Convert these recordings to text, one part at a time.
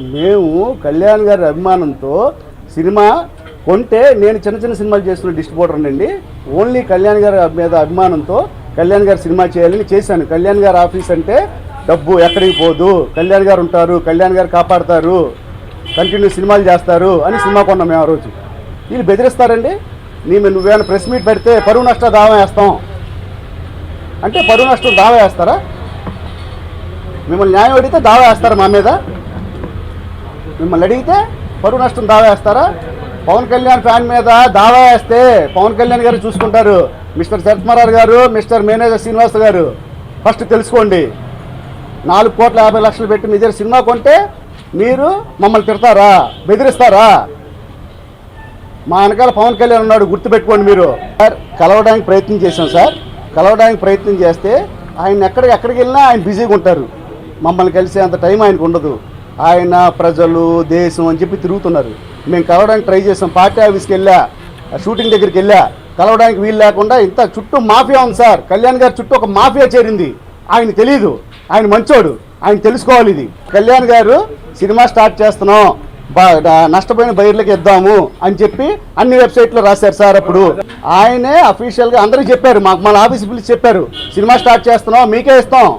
మేము కళ్యాణ్ గారి అభిమానంతో సినిమా కొంటే నేను చిన్న చిన్న సినిమాలు చేస్తున్న డిస్ట్రిబ్యూటర్ అండి. ఓన్లీ కళ్యాణ్ గారి మీద అభిమానంతో కళ్యాణ్ గారు సినిమా చేయాలని చేశాను. కళ్యాణ్ గారి ఆఫీస్ అంటే డబ్బు ఎక్కడికి పోదు. కళ్యాణ్ గారు ఉంటారు. కళ్యాణ్ గారు కాపాడతారు. కంటిన్యూ సినిమాలు చేస్తారు అని సినిమా కొన్నాం మేము ఆ రోజు. వీళ్ళు బెదిరిస్తారండి. నేను నువ్వేమైనా ప్రెస్ మీట్ పెడితే పరువు నష్ట దావా వేస్తాం. అంటే పరువు నష్టం దావా వేస్తారా? మిమ్మల్ని న్యాయం అడిగితే దావా వేస్తారా మా మీద? మిమ్మల్ని అడిగితే పరువు నష్టం దావా వేస్తారా? పవన్ కళ్యాణ్ ఫ్యాన్ మీద దావా వేస్తే పవన్ కళ్యాణ్ గారు చూసుకుంటారు. మిస్టర్ శరత్మరారు గారు మిస్టర్ మేనేజర్ శ్రీనివాస్ గారు. ఫస్ట్ తెలుసుకోండి. నాలుగు కోట్ల యాభై లక్షలు పెట్టి మీ దగ్గర సినిమా కొంటే మీరు మమ్మల్ని తిడతారా? బెదిరిస్తారా? మా వెనకాల పవన్ కళ్యాణ్ ఉన్నాడు గుర్తుపెట్టుకోండి మీరు. సార్ కలవడానికి ప్రయత్నం చేశాం సార్. కలవడానికి ప్రయత్నం చేస్తే ఆయన ఎక్కడికి ఎక్కడికి వెళ్ళినా ఆయన బిజీగా ఉంటారు. మమ్మల్ని కలిసే అంత టైం ఆయనకు ఉండదు. ఆయన ప్రజలు దేశం అని చెప్పి తిరుగుతున్నారు. మేము కలవడానికి ట్రై చేసాం. పార్టీ ఆఫీస్కి వెళ్ళా షూటింగ్ దగ్గరికి వెళ్ళా. కలవడానికి వీలు లేకుండా ఇంత చుట్టూ మాఫియా ఉంది సార్. కళ్యాణ్ గారి చుట్టూ ఒక మాఫియా చేరింది. ఆయన తెలియదు ఆయన మంచోడు. ఆయన తెలుసుకోవాలి ఇది. కళ్యాణ్ గారు సినిమా స్టార్ట్ చేస్తున్నాం. నష్టపోయిన బయర్లకు ఇద్దాము అని చెప్పి అన్ని వెబ్సైట్లో రాశారు సార్ అప్పుడు. ఆయనే అఫీషియల్గా అందరికీ చెప్పారు. మాకు మన ఆఫీస్ పిలిచి చెప్పారు. సినిమా స్టార్ట్ చేస్తున్నాం. మీకే ఇస్తాం.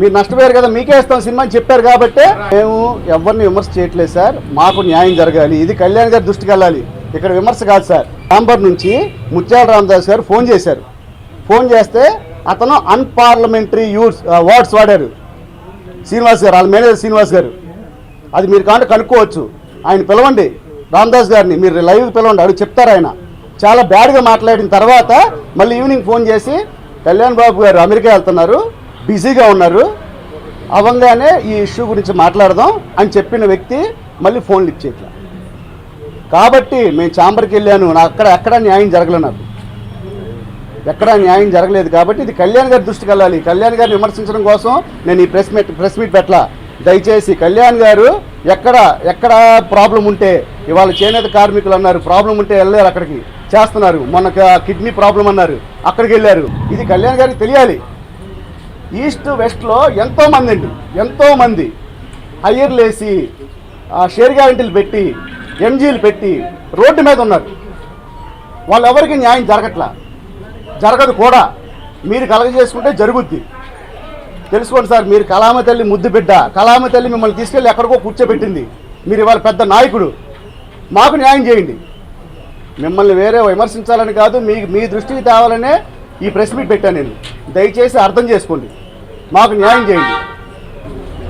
మీరు నష్టపోయారు కదా మీకే ఇస్తాం సినిమా అని చెప్పారు కాబట్టి మేము ఎవరిని విమర్శ చేయట్లేదు సార్. మాకు న్యాయం జరగాలి. ఇది కళ్యాణ్ గారి దృష్టికి వెళ్ళాలి. ఇక్కడ విమర్శ కాదు సార్. చాంబర్ నుంచి ముత్యాల రామదాస్ గారు ఫోన్ చేశారు. ఫోన్ చేస్తే అతను అన్పార్లమెంటరీ యూస్ వర్డ్స్ వాడారు. శ్రీనివాస్ గారు వాళ్ళ మేనేజర్ శ్రీనివాస్ గారు. అది మీరు కాంటే కనుక్కోవచ్చు. ఆయన పిలవండి. రామదాస్ గారిని మీరు లైవ్ పిలవండి. అడుగు చెప్తారు ఆయన. చాలా బ్యాడ్గా మాట్లాడిన తర్వాత మళ్ళీ ఈవినింగ్ ఫోన్ చేసి కళ్యాణ్ బాబు గారు అమెరికా వెళ్తున్నారు. బిజీగా ఉన్నారు. అవంగానే ఈ ఇష్యూ గురించి మాట్లాడదాం అని చెప్పిన వ్యక్తి మళ్ళీ ఫోన్ లిఫ్ట్ చేయట్లా కాబట్టి మేము ఛాంబర్కి వెళ్ళాను. నా అక్కడ ఎక్కడ న్యాయం జరగలేదు నాకు. ఎక్కడ న్యాయం జరగలేదు కాబట్టి ఇది కళ్యాణ్ గారి దృష్టికి వెళ్ళాలి. కళ్యాణ్ గారిని విమర్శించడం కోసం నేను ఈ ప్రెస్ మీట్ ప్రెస్ మీట్ పెట్టలా. దయచేసి కళ్యాణ్ గారు ఎక్కడ ఎక్కడ ప్రాబ్లం ఉంటే ఇవాళ చేనేత కార్మికులు అన్నారు ప్రాబ్లం ఉంటే వెళ్ళారు అక్కడికి. చేస్తున్నారు. మొన్న కిడ్నీ ప్రాబ్లం అన్నారు. అక్కడికి వెళ్ళారు. ఇది కళ్యాణ్ గారికి తెలియాలి. ఈస్ట్ వెస్ట్లో ఎంతోమంది అండి ఎంతోమంది హయ్యర్లు వేసి షేర్ గ్యారంటీలు పెట్టి ఎంజీలు పెట్టి రోడ్డు మీద ఉన్నారు. వాళ్ళెవరికి న్యాయం జరగట్లా? జరగదు కూడా. మీరు కలగజేసుకుంటే జరుగుద్ది. తెలుసుకోండి సార్ మీరు కళామ తల్లి ముద్దు బిడ్డ కళామ తల్లి మిమ్మల్ని తీసుకెళ్ళి ఎక్కడికో కూర్చోబెట్టింది. మీరు ఇవాళ పెద్ద నాయకుడు. మాకు న్యాయం చేయండి. మిమ్మల్ని వేరే విమర్శించాలని కాదు మీ మీ దృష్టికి తేవాలనే ఈ ప్రెస్ మీట్ పెట్టాను నేను. దయచేసి అర్థం చేసుకోండి. మాకు న్యాయం చేయండి.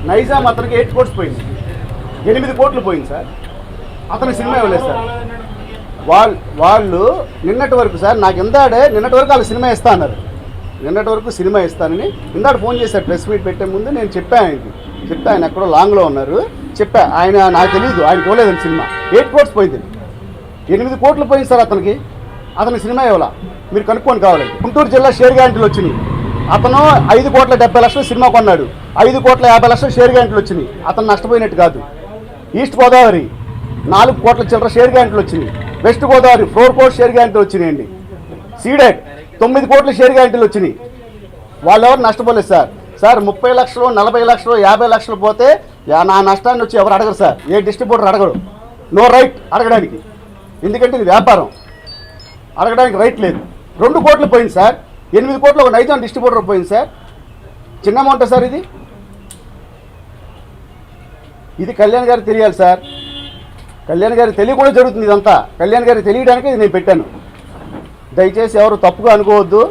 నైజాం అతనికి ఎయిట్ కోట్స్ పోయింది. ఎనిమిది కోట్లు పోయింది సార్. అతను సినిమా ఇవ్వలేదు సార్. వాళ్ళు వాళ్ళు నిన్నటి వరకు సార్ నాకు ఇందాడే నిన్నటి వరకు వాళ్ళు సినిమా ఇస్తా అన్నారు. నిన్నటి వరకు సినిమా ఇస్తానని ఇందాడ ఫోన్ చేశారు. ప్రెస్ మీట్ పెట్టే ముందు నేను చెప్పాను ఆయనకి. చెప్తే ఆయన ఎక్కడో లాంగ్లో ఉన్నారు. చెప్పా ఆయన నాకు తెలియదు ఆయన పోలేదని సినిమా. ఎయిట్ కోట్స్ పోయింది. ఎనిమిది కోట్లు పోయింది సార్ అతనికి. అతని సినిమా ఇవ్వాల మీరు కనుక్కొని కావాలండి గుంటూరు జిల్లా షేర్ గ్యారంటీలు వచ్చినాయి. అతను ఐదు కోట్ల డెబ్బై లక్షలు సినిమా కొన్నాడు. ఐదు కోట్ల యాభై లక్షలు షేర్ గ్యారంటీలు వచ్చినాయి. అతను నష్టపోయినట్టు కాదు. ఈస్ట్ గోదావరి నాలుగు కోట్ల చిల్లర షేర్ గ్యారంటీలు వచ్చినాయి. వెస్ట్ గోదావరి ఫోర్ కోట్ల షేర్ గ్యారంటీలు వచ్చినాయండి. సీడెడ్ తొమ్మిది కోట్ల షేర్ గ్యారంటీలు వచ్చినాయి. వాళ్ళు ఎవరు నష్టపోలేదు సార్. సార్ ముప్పై లక్షలు నలభై లక్షలు యాభై లక్షలు పోతే నా నష్టాన్ని వచ్చి ఎవరు అడగరు సార్. ఏ డిస్ట్రిబ్యూటర్ అడగరు నో రైట్ అడగడానికి. ఎందుకంటే ఇది వ్యాపారం. అడగడానికి రైట్ లేదు. రెండు కోట్లు పోయింది సార్. ఎనిమిది కోట్లు ఒక నైజాం డిస్ట్రిబ్యూటర్ పోయింది సార్. చిన్న అమౌంట్ సార్ ఇది? ఇది కళ్యాణ్ గారికి తెలియాలి సార్. కళ్యాణ్ గారికి తెలియకుండా జరుగుతుంది ఇదంతా. కళ్యాణ్ గారికి తెలియడానికి ఇది నేను పెట్టాను. దయచేసి ఎవరు తప్పుగా అనుకోవద్దు.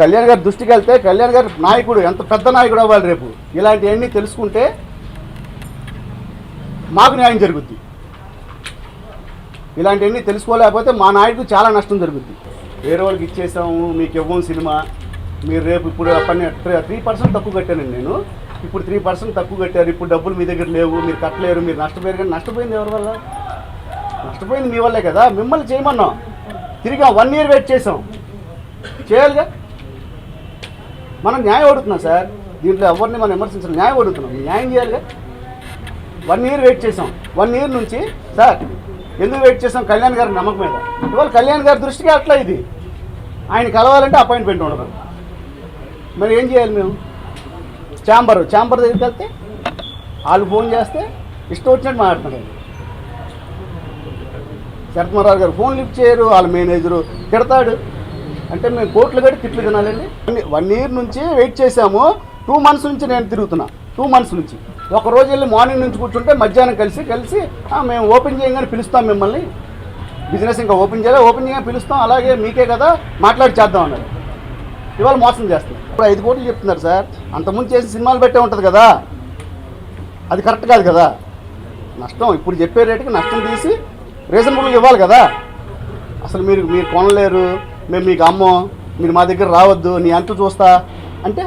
కళ్యాణ్ గారి దృష్టికి వెళ్తే కళ్యాణ్ గారి నాయకుడు ఎంత పెద్ద నాయకుడు అవ్వాలి రేపు? ఇలాంటివన్నీ తెలుసుకుంటే మాకు న్యాయం జరుగుద్ది. ఇలాంటివన్నీ తెలుసుకోలేకపోతే మా నాయకుడు చాలా నష్టం జరుగుద్ది. వేరే వాళ్ళకి ఇచ్చేసాము మీకు ఇవ్వం సినిమా. మీరు రేపు ఇప్పుడు పని త్రీ పర్సెంట్ తక్కువ కట్టానండి నేను ఇప్పుడు త్రీ పర్సెంట్ తక్కువ కట్టారు ఇప్పుడు డబ్బులు మీ దగ్గర లేవు మీరు కట్టలేరు మీరు నష్టపోయారు కానీ నష్టపోయింది ఎవరి వల్ల? నష్టపోయింది మీ వల్లే కదా. మిమ్మల్ని చేయమన్నాం. తిరిగి వన్ ఇయర్ వెయిట్ చేసాం. చేయాలిగా? మనం న్యాయం అడుగుతున్నాం సార్. దీంట్లో ఎవరిని మనం విమర్శించాలి. న్యాయం అడుగుతున్నాం. న్యాయం చేయాలిగా? వన్ ఇయర్ వెయిట్ చేసాం. వన్ ఇయర్ నుంచి సార్ ఎందుకు వెయిట్ చేసాం కళ్యాణ్ గారి నమ్మకం మీద ఇవాళ కళ్యాణ్ గారి దృష్టికి అట్లా ఇది. ఆయన కలవాలంటే అపాయింట్మెంట్ ఉండదు. మరి ఏం చేయాలి మేము? ఛాంబర్. ఛాంబర్ దగ్గరికి వెళ్తే వాళ్ళు ఫోన్ చేస్తే ఇష్టం వచ్చినట్టు మాట్లాడుతున్నారు. శరత్మరావు గారు ఫోన్ లిఫ్ట్ చేయరు వాళ్ళ మేనేజరు తిడతాడు. అంటే మేము కోట్లు కట్టి తిట్లు తినాలండి. వన్ ఇయర్ నుంచి వెయిట్ చేసాము టూ మంత్స్ నుంచి నేను తిరుగుతున్నా. టూ మంత్స్ నుంచి. ఒక రోజు వెళ్ళి మార్నింగ్ నుంచి కూర్చుంటే మధ్యాహ్నం కలిసి కలిసి "ఆ, మేము ఓపెన్ చేయగానే పిలుస్తాం మిమ్మల్ని. బిజినెస్ ఇంకా ఓపెన్ చేయాలి? ఓపెన్ చేయగానే పిలుస్తాం. అలాగే మీకే కదా మాట్లాడి చేద్దాం అన్నారు. ఇవాళ మోసం చేస్తున్నారు ఇప్పుడు ఐదు కోట్లు చెప్తున్నారు సార్. అంతకుముందు చేసిన సినిమాలు పెట్టే ఉంటుంది కదా. అది కరెక్ట్ కాదు కదా. నష్టం ఇప్పుడు చెప్పే రేటుకి నష్టం తీసి రీజనబుల్గా ఇవ్వాలి కదా. అసలు మీరు మీరు కొనలేరు. మేము మీకు అమ్మం. మీరు మా దగ్గర రావద్దు. నీ అంటూ చూస్తా. అంటే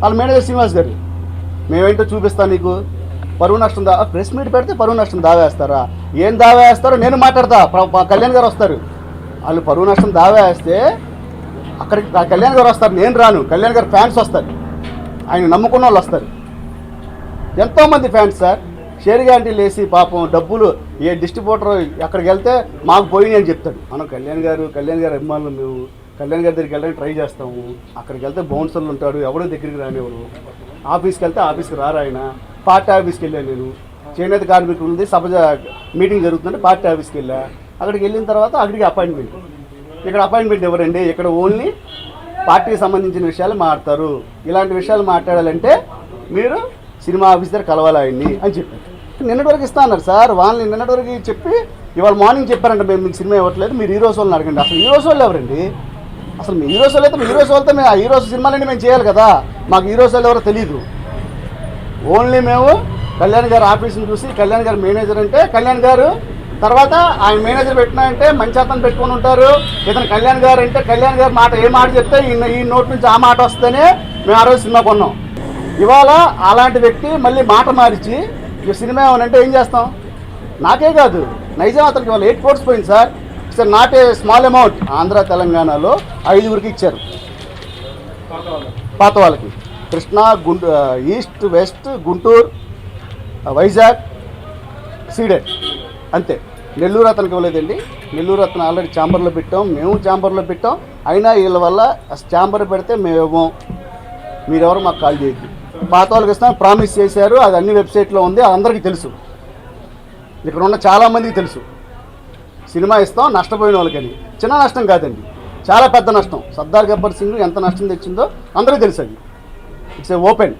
వాళ్ళ మేనేజర్ శ్రీనివాస్ గారు. మేమేంటో చూపిస్తాం నీకు. పరువు నష్టం దా ప్రెస్ మీట్ పెడితే పరువు నష్టం దావా వేస్తారా ఏం దావా నేను మాట్లాడతా. కళ్యాణ్ గారు వస్తారు. వాళ్ళు పరువు నష్టం దావా వేస్తే అక్కడికి కళ్యాణ్ గారు వస్తారు. నేను రాను. కళ్యాణ్ గారు ఫ్యాన్స్ వస్తారు. ఆయన నమ్ముకున్న వాళ్ళు వస్తారు. ఎంతోమంది ఫ్యాన్స్ సార్. షేర్ గ్యారంటీ లేసి పాపం డబ్బులు ఏ డిస్ట్రిబ్యూటర్ అక్కడికి వెళ్తే మాకు పోయినాయి అని చెప్తాడు. మనం కళ్యాణ్ గారు కళ్యాణ్ గారు అభిమానులు మేము కళ్యాణ్ గారి దగ్గరికి వెళ్ళడానికి ట్రై చేస్తాము. అక్కడికి వెళ్తే బౌన్సర్లు ఉంటాడు ఎవడో దగ్గరికి రానివ్వరు ఆఫీస్కి వెళ్తే ఆఫీస్కి రారాయన ఆయన? పార్టీ ఆఫీస్కి వెళ్ళాను నేను. చేనేత ఉంది సభ మీటింగ్ జరుగుతుందంటే పార్టీ ఆఫీస్కి వెళ్ళా. అక్కడికి వెళ్ళిన తర్వాత అక్కడికి అపాయింట్మెంట్. ఇక్కడ అపాయింట్మెంట్ ఎవరండి? ఇక్కడ ఓన్లీ పార్టీకి సంబంధించిన విషయాలు మాట్లాడతారు. ఇలాంటి విషయాలు మాట్లాడాలంటే మీరు సినిమా ఆఫీస్ దగ్గర కలవాలి ఆయన్ని అని చెప్పారు. నిన్నటి వరకు ఇస్తా అన్నారు సార్ వాళ్ళని నిన్నటి వరకు చెప్పి ఇవాళ మార్నింగ్ చెప్పారంట మేము మీకు సినిమా ఇవ్వట్లేదు మీరు హీరోస్ వాళ్ళని అడగండి. అసలు హీరోస్ వాళ్ళు ఎవరండి? అసలు మీ హీరోస్ అయితే మీ హీరోస్ వాళ్ళతో మేము ఆ హీరోస్ సినిమాలన్నీ మేము చేయాలి కదా. మాకు హీరోస్ వాళ్ళు ఎవరో తెలియదు ఓన్లీ మేము కళ్యాణ్ గారు ఆఫీస్ని చూసి కళ్యాణ్ గారు మేనేజర్ అంటే కళ్యాణ్ గారు తర్వాత ఆయన మేనేజర్ పెట్టినా అంటే మంచి అతను పెట్టుకొని ఉంటారు. ఇతను కళ్యాణ్ గారు అంటే కళ్యాణ్ గారు మాట ఏ మాట చెప్తే ఈ ఈ నోట్ నుంచి ఆ మాట వస్తేనే మేము ఆ రోజు సినిమా కొన్నాం. ఇవాళ అలాంటి వ్యక్తి మళ్ళీ మాట మార్చి ఈ సినిమా ఏమనంటే ఏం చేస్తాం? నాకే కాదు. నైజాం అతనికి ఇవాళ ఎయిట్ కోర్స్ పోయింది sir. Sir not a small amount Andhra తెలంగాణలో ఐదుగురికి ఇచ్చారు. పాత వాళ్ళకి. Krishna గుంటూ east west Guntur Vizag Ceded అంతే. నెల్లూరు అతనికి ఇవ్వలేదండి. నెల్లూరు అతను ఆల్రెడీ ఛాంబర్లో పెట్టాం. మేము ఛాంబర్లో పెట్టాం. అయినా వీళ్ళ వల్ల ఛాంబర్ పెడితే మేము ఇవ్వం. మీరెవరు మాకు కాల్ చేయొద్దు. పాత వాళ్ళకి ఇస్తాం. ప్రామిస్ చేశారు. అది అన్ని వెబ్సైట్లో ఉంది. అది అందరికీ తెలుసు. ఇక్కడ ఉన్న చాలామందికి తెలుసు. సినిమా ఇస్తాం నష్టపోయిన వాళ్ళకని. చిన్న నష్టం కాదండి. చాలా పెద్ద నష్టం. సర్దార్ గబ్బర్ సింగ్ ఎంత నష్టం తెచ్చిందో అందరికీ తెలుసు అది. It's a open